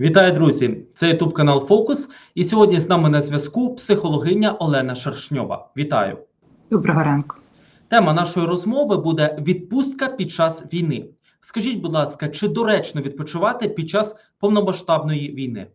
Вітаю, друзі! Це Ютуб канал Фокус. І сьогодні з нами на зв'язку психологиня Олена Шершньова. Вітаю! Доброго ранку. Тема нашої розмови буде відпустка під час війни. Скажіть, будь ласка, чи доречно відпочивати під час повномасштабної війни?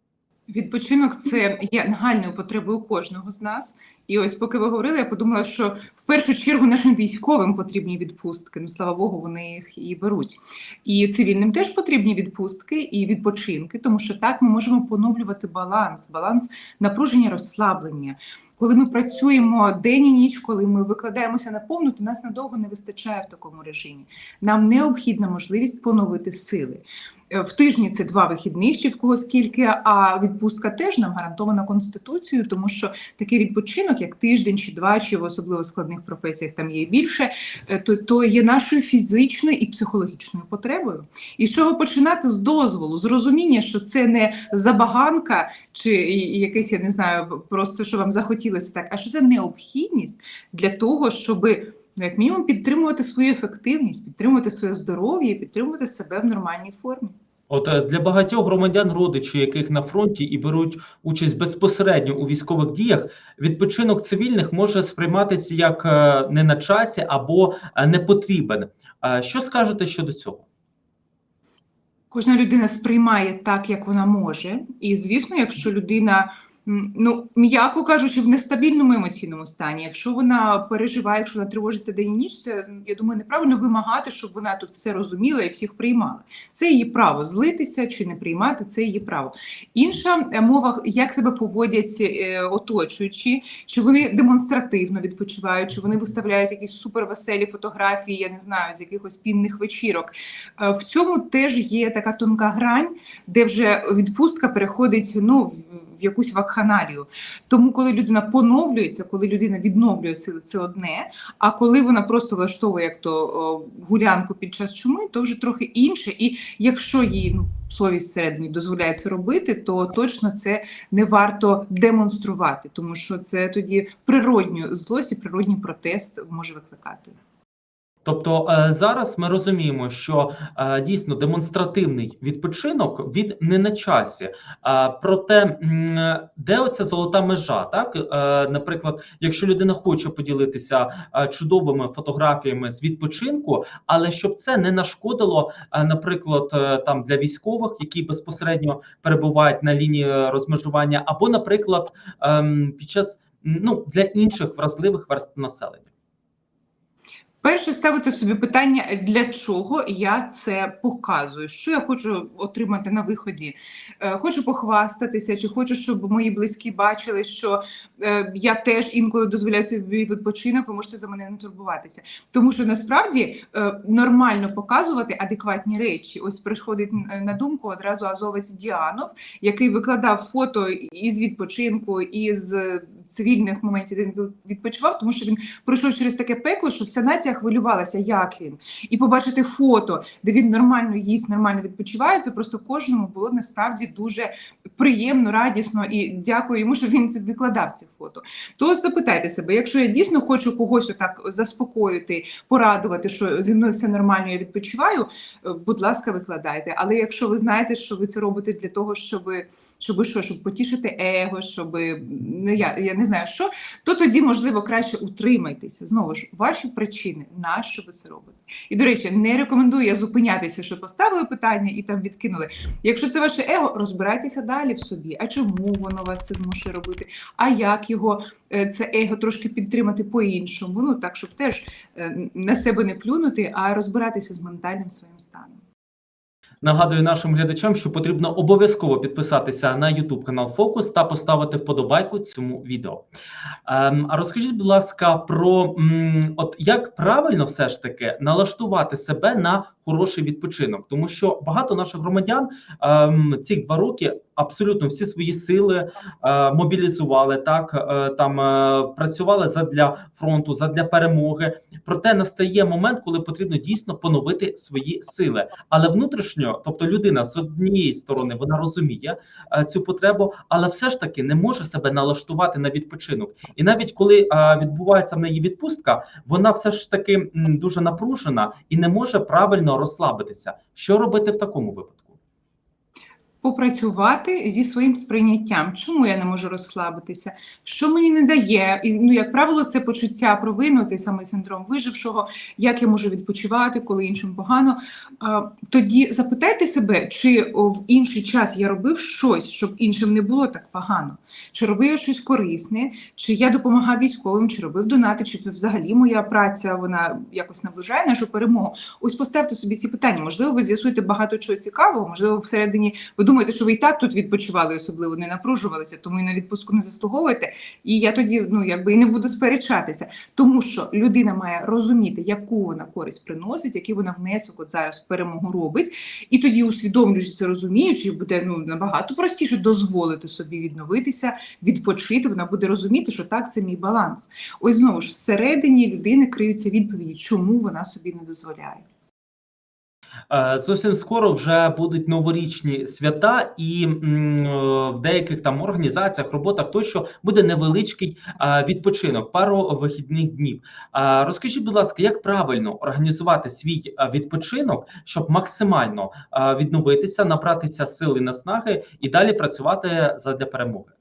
Відпочинок це є нагальною потребою кожного з нас. І ось, поки ви говорили, я подумала, що в першу чергу нашим військовим потрібні відпустки. Ну, слава Богу, вони їх і беруть. І цивільним теж потрібні відпустки і відпочинки, тому що так ми можемо поновлювати баланс, баланс напруження, розслаблення. Коли ми працюємо день і ніч, коли ми викладаємося на повну, то нас надовго не вистачає в такому режимі. Нам необхідна можливість поновити сили. Е, В тижні це два вихідних, чи в кого скільки, а відпустка теж нам гарантована конституцією, тому що такий відпочинок, як тиждень чи два, чи в особливо складних професіях там є більше, е, то, то є нашою фізичною і психологічною потребою. І з чого починати з дозволу, з розуміння, що це не забаганка, чи якесь, я не знаю, просто що вам захотілося так, а що це необхідність для того, щоби. Ну, як мінімум, підтримувати свою ефективність, підтримувати своє здоров'я, і підтримувати себе в нормальній формі. От е, для багатьох громадян, родичі, яких на фронті і беруть участь безпосередньо у військових діях, відпочинок цивільних може сприйматися як е, не на часі або е, не потрібен. Що скажете щодо цього? Кожна людина сприймає так, як вона може. І звісно, якщо людина, ну м'яко кажучи, в нестабільному емоційному стані, якщо вона переживає, якщо вона тривожиться день і ніч, це я думаю, неправильно вимагати, щоб вона тут все розуміла і всіх приймала. Це її право злитися чи не приймати, це її право. Інша е, мова, як себе поводять е, оточуючі, чи вони демонстративно відпочивають, чи вони виставляють якісь супервеселі фотографії, я не знаю, з якихось пінних вечірок. Е, В цьому теж є така тонка грань, де вже відпустка переходить ну, в- якусь вакханалію. Тому, коли людина поновлюється, коли людина відновлює сили, це одне. А коли вона просто влаштовує як то гулянку під час чуми, то вже трохи інше. І якщо їй ну, совість всередині дозволяє це робити, то точно це не варто демонструвати, тому що це тоді природню злость і природній протест може викликати. Тобто е, зараз ми розуміємо, що е, дійсно демонстративний відпочинок він не на часі. Проте, де оця золота межа? Так, Е, наприклад, якщо людина хоче поділитися е, чудовими фотографіями з відпочинку, але щоб це не нашкодило, е, наприклад, е, там для військових, які безпосередньо перебувають на лінії розмежування, або, наприклад, ем, під час ну для інших вразливих верств населення. Перше ставити собі питання, для чого я це показую, що я хочу отримати на виході. Е, Хочу похвастатися, чи хочу, щоб мої близькі бачили, що е, я теж інколи дозволяю собі відпочинок, ви можете за мене не турбуватися. Тому що насправді е, нормально показувати адекватні речі. Ось приходить на думку одразу азовець Діанов, який викладав фото із відпочинку, із цивільних моментів, де він відпочивав, тому що він пройшов через таке пекло, що вся нація хвилювалася, як він. І побачити фото, де він нормально їсть, нормально відпочиває, це просто кожному було насправді дуже приємно, радісно і дякую йому, що він це викладав ці фото. То запитайте себе, якщо я дійсно хочу когось отак заспокоїти, порадувати, що зі мною все нормально, я відпочиваю, е, будь ласка, викладайте. Але якщо ви знаєте, що ви це робите для того, щоб щоб що, щоб потішити его, щоб не я, я не знаю що, то тоді можливо краще утримайтеся. Знову ж ваші причини, на що ви це робите. І до речі, не рекомендую я зупинятися, що поставили питання і там відкинули. Якщо це ваше его, розбирайтеся далі в собі. А чому воно вас це змушує робити? А як його е, це его трошки підтримати по-іншому? Ну так, щоб теж е, на себе не плюнути, а розбиратися з ментальним своїм станом. Нагадую нашим глядачам, що потрібно обов'язково підписатися на YouTube канал Фокус та поставити вподобайку цьому відео. Ем, а розкажіть, будь ласка, про м, от як правильно все ж таки налаштувати себе на хороший відпочинок, тому що багато наших громадян ем, ці два роки абсолютно всі свої сили е, мобілізували, так е, там е, працювали задля фронту, задля перемоги. Проте настає момент, коли потрібно дійсно поновити свої сили, але внутрішньо, тобто людина з однієї сторони, вона розуміє е, цю потребу, але все ж таки не може себе налаштувати на відпочинок. І навіть коли е, відбувається в неї відпустка, вона все ж таки дуже напружена і не може правильно розслабитися. Що робити в такому випадку? Попрацювати зі своїм сприйняттям. Чому я не можу розслабитися? Що мені не дає? І, ну, як правило, це почуття провини, цей самий синдром вижившого, як я можу відпочивати, коли іншим погано. А, тоді запитайте себе, чи в інший час я робив щось, щоб іншим не було так погано, чи робив я щось корисне, чи я допомагав військовим, чи робив донати, чи взагалі моя праця вона якось наближає нашу перемогу. Ось поставте собі ці питання. Можливо, ви з'ясуєте багато чого цікавого, можливо, всередині ви думаєте, що ви і так тут відпочивали, особливо не напружувалися, тому і на відпустку не заслуговуєте. І я тоді ну якби і не буду сперечатися, тому що людина має розуміти, яку вона користь приносить, який вона внесок от зараз в перемогу робить, і тоді, усвідомлюючи це, розуміючи, буде ну набагато простіше дозволити собі відновитися, відпочити. Вона буде розуміти, що так це мій баланс. Ось знову ж всередині людини криються відповіді, чому вона собі не дозволяє. Е, Зовсім скоро вже будуть новорічні свята, і в деяких там організаціях, роботах тощо буде невеличкий е, відпочинок, пару вихідних днів. Е, Розкажіть, будь ласка, як правильно організувати свій відпочинок, щоб максимально відновитися, набратися сили наснаги і далі працювати задля перемоги?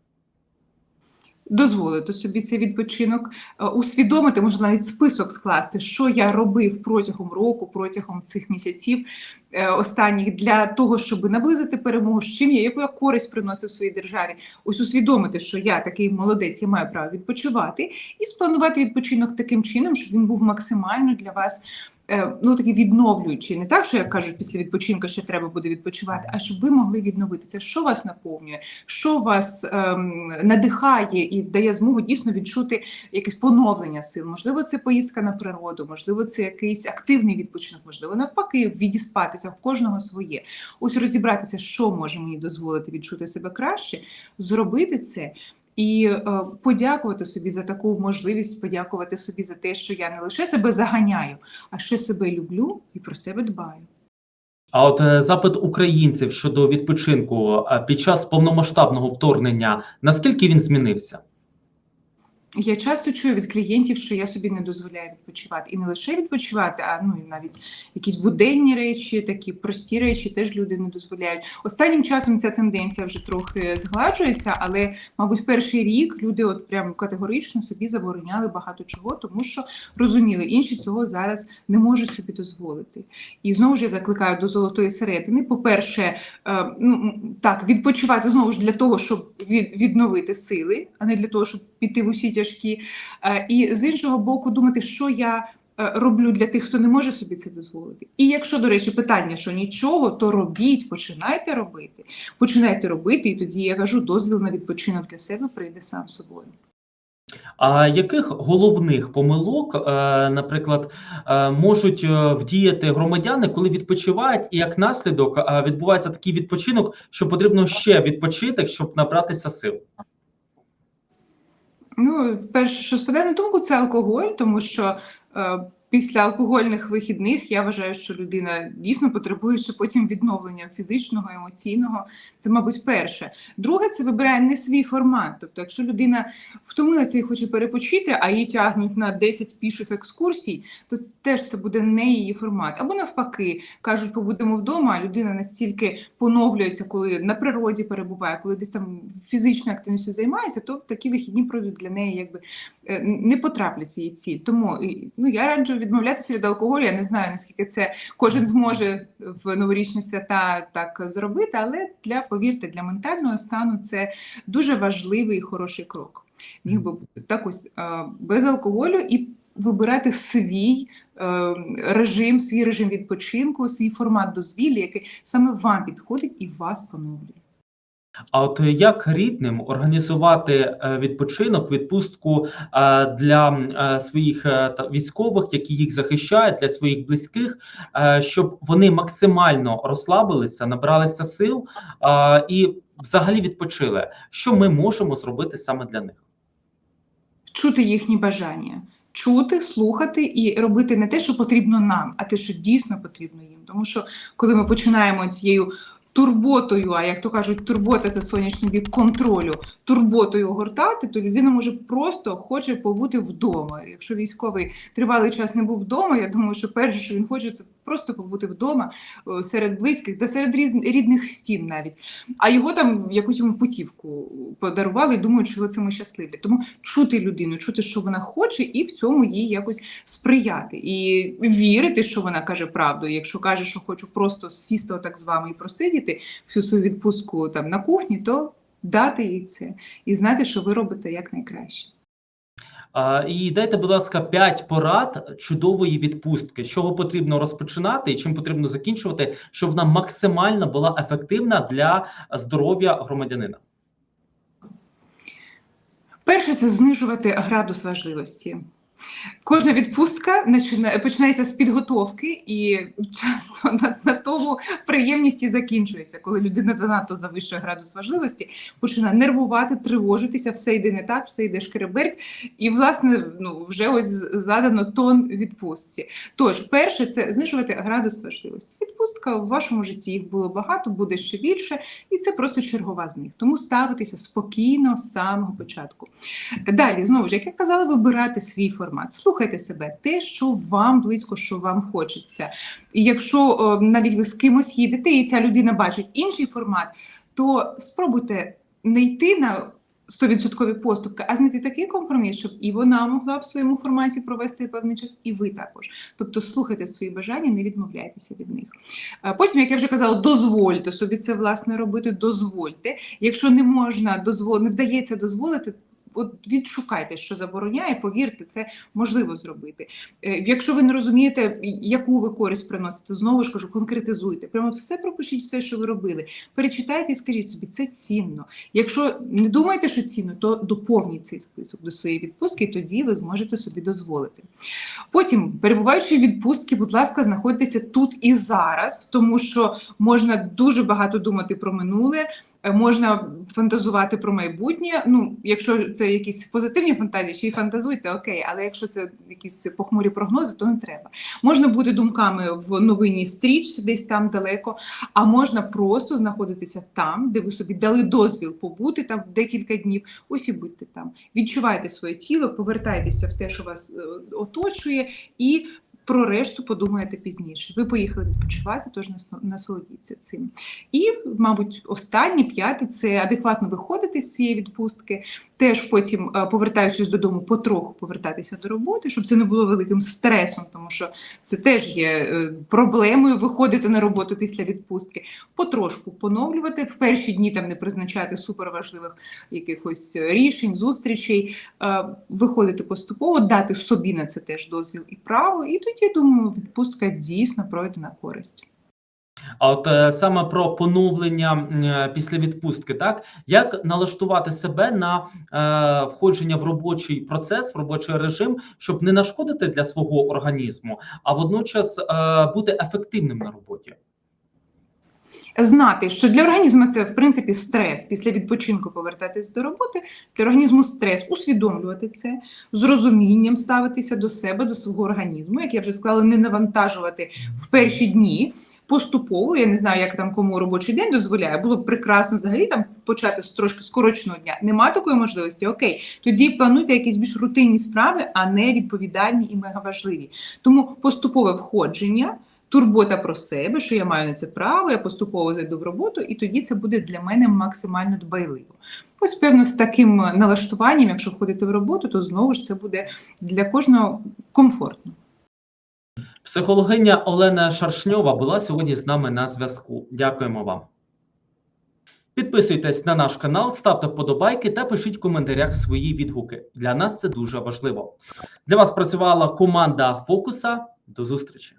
Дозволити собі цей відпочинок, е, усвідомити, може навіть список скласти, що я робив протягом року, протягом цих місяців е, останніх для того, щоб наблизити перемогу, з чим я, яку я користь приносив своїй державі. Ось усвідомити, що я такий молодець, я маю право відпочивати, і спланувати відпочинок таким чином, щоб він був максимально для вас. Е, Ну, такий відновлюючий, не так, що як кажуть, після відпочинку ще треба буде відпочивати, а щоб ви могли відновитися. Що вас наповнює, що вас ем, надихає і дає змогу дійсно відчути якесь поновлення сил. Можливо, це поїздка на природу, можливо, це якийсь активний відпочинок, можливо, навпаки, відіспатися в кожного своє. Ось розібратися, що може мені дозволити відчути себе краще, зробити це. І е, подякувати собі за таку можливість, подякувати собі за те, що я не лише себе заганяю, а ще себе люблю і про себе дбаю. А от е, запит українців щодо відпочинку е, під час повномасштабного вторгнення, наскільки він змінився? Я часто чую від клієнтів, що я собі не дозволяю відпочивати. І не лише відпочивати, а ну і навіть якісь буденні речі, такі прості речі теж люди не дозволяють. Останнім часом ця тенденція вже трохи згладжується, але, мабуть, перший рік люди от прям категорично собі забороняли багато чого, тому що розуміли, інші цього зараз не можуть собі дозволити. І знову ж я закликаю до золотої середини. По-перше, е, ну так, відпочивати знову ж для того, щоб від, відновити сили, а не для того, щоб піти в усі тяжкі. Е, І з іншого боку, думати, що я е, роблю для тих, хто не може собі це дозволити. І якщо, до речі, питання, що нічого, то робіть, починайте робити. Починайте робити, і тоді я кажу, дозвіл на відпочинок для себе прийде сам собою. А яких головних помилок, е, наприклад, можуть вдіяти громадяни, коли відпочивають, і як наслідок відбувається такий відпочинок, що потрібно ще відпочити, щоб набратися сил? Ну, перше, що спадає на думку, це алкоголь, тому що е, після алкогольних вихідних я вважаю, що людина дійсно потребує ще потім відновлення фізичного, емоційного. Це, мабуть, перше. Друге, це вибирає не свій формат. Тобто, якщо людина втомилася і хоче перепочити, а її тягнуть на 10 піших екскурсій, то теж це буде не її формат. Або навпаки, кажуть, побудемо вдома, а людина настільки поновлюється, коли на природі перебуває, коли десь там фізичною активністю займається, то такі вихідні пройдуть для неї якби е, не потраплять в її ціль. Тому ну я раджу відмовлятися від алкоголю. Я не знаю наскільки це кожен зможе в новорічні свята так зробити, але для повірте, для ментального стану це дуже важливий і хороший крок. Міг би так ось без алкоголю і вибирати свій е, режим, свій режим відпочинку, свій формат дозвілля, який саме вам підходить і вас поновлює. А от як рідним організувати е, відпочинок, відпустку е, для е, своїх військових, які їх захищають, для своїх близьких, щоб вони максимально розслабилися, набралися сил і взагалі відпочили? Що ми можемо зробити саме для них? чути їхні бажання, чути, слухати і робити не те, що потрібно нам, а те, що дійсно потрібно їм. Тому що коли ми починаємо цією турботою, а як то кажуть, турбота це сонячний бік контролю, турботою огортати, то людина може просто хоче побути вдома. Якщо військовий тривалий час не був вдома, я думаю, що перше, що він хоче, це просто побути вдома е, серед близьких, та серед рідних стін навіть. А його там якусь йому путівку подарували що це ми щасливі. Тому чути людину, чути, що вона хоче, і в цьому їй якось сприяти. І вірити, що вона каже правду. Якщо каже, що хочу просто сісти отак з вами і просидіти всю свою відпустку там на кухні, то дати їй це і знати, що ви робите якнайкраще. І дайте, будь ласка, 5 порад чудової відпустки. Чого потрібно розпочинати і чим потрібно закінчувати, щоб вона максимально була ефективна для здоров'я громадянина. Перше це знижувати градус важливості. Кожна відпустка починається з підготовки, і часто на, на тому приємність і закінчується, коли людина занадто завищує градус важливості, починає нервувати, тривожитися, все йде не так, все йде шкереберть, і власне ну вже ось задано тон відпустці. Тож, перше, це знижувати градус важливості. Відпустка в вашому житті їх було багато, буде ще більше, і це просто чергова з них. Тому ставитися спокійно з самого початку. Далі, знову ж, як я казала, вибирати свій формат. Слухайте себе, те, що вам близько, що вам хочеться. І якщо о, навіть ви з кимось їдете, і ця людина бачить інший формат, то спробуйте не йти на 100% поступки, а знайти такий компроміс, щоб і вона могла в своєму форматі провести певний час, і ви також. Тобто слухайте свої бажання, не відмовляйтеся від них. Потім, як я вже казала, дозвольте собі це власне робити, дозвольте. Якщо не можна дозволити, не вдається дозволити. От відшукайте, що забороняє, повірте, це можливо зробити. Е, Якщо ви не розумієте, яку ви користь приносите, знову ж кажу, конкретизуйте. Прямо все пропишіть, все, що ви робили. Перечитайте і скажіть собі, це цінно. Якщо не думаєте, що цінно, то доповніть цей список до своєї відпустки, і тоді ви зможете собі дозволити. Потім, перебуваючи в відпустці, будь ласка, знаходьтеся тут і зараз, тому що можна дуже багато думати про минуле. Е, Можна фантазувати про майбутнє. Ну, якщо це якісь позитивні фантазії, ще й фантазуйте, окей, але якщо це якісь похмурі прогнози, то не треба. Можна бути думками в новинній стрічці, десь там далеко, а можна просто знаходитися там, де ви собі дали дозвіл побути там декілька днів. Ось і будьте там. Відчувайте своє тіло, повертайтеся в те, що вас е, оточує, і про решту подумаєте пізніше. Ви поїхали відпочивати, тож нас- насолодіться цим. І, мабуть, останнє п'яте це адекватно виходити з цієї відпустки. Теж потім, е, повертаючись додому, потроху повертатися до роботи, щоб це не було великим стресом, тому що це теж є е, проблемою виходити на роботу після відпустки. Потрошку поновлювати в перші дні там не призначати суперважливих якихось рішень, зустрічей, е, виходити поступово, дати собі на це теж дозвіл і право. І тоді думаю, відпустка дійсно пройде на користь. А от е, саме про поновлення е, після відпустки, так як налаштувати себе на е, входження в робочий процес, в робочий режим, щоб не нашкодити для свого організму, а водночас бути ефективним на роботі. Знати, що для організму це в принципі стрес після відпочинку повертатись до роботи, для організму стрес, усвідомлювати це, з розумінням ставитися до себе, до свого організму, як я вже сказала, не навантажувати в перші дні. Поступово, я не знаю, як там кому робочий день дозволяє. Було б прекрасно взагалі там почати з трошки скороченого дня. Нема такої можливості. Окей, тоді плануйте якісь більш рутинні справи, а не відповідальні і мегаважливі. Тому поступове входження, турбота про себе, що я маю на це право, я поступово зайду в роботу, і тоді це буде для мене максимально дбайливо. Ось, певно, з таким налаштуванням, якщо входити в роботу, то знову ж це буде для кожного комфортно. Психологиня Олена Шаршньова була сьогодні з нами на зв'язку. Дякуємо вам. Підписуйтесь на наш канал, ставте вподобайки та пишіть в коментарях свої відгуки. Для нас це дуже важливо. Для вас працювала команда Фокуса. До зустрічі!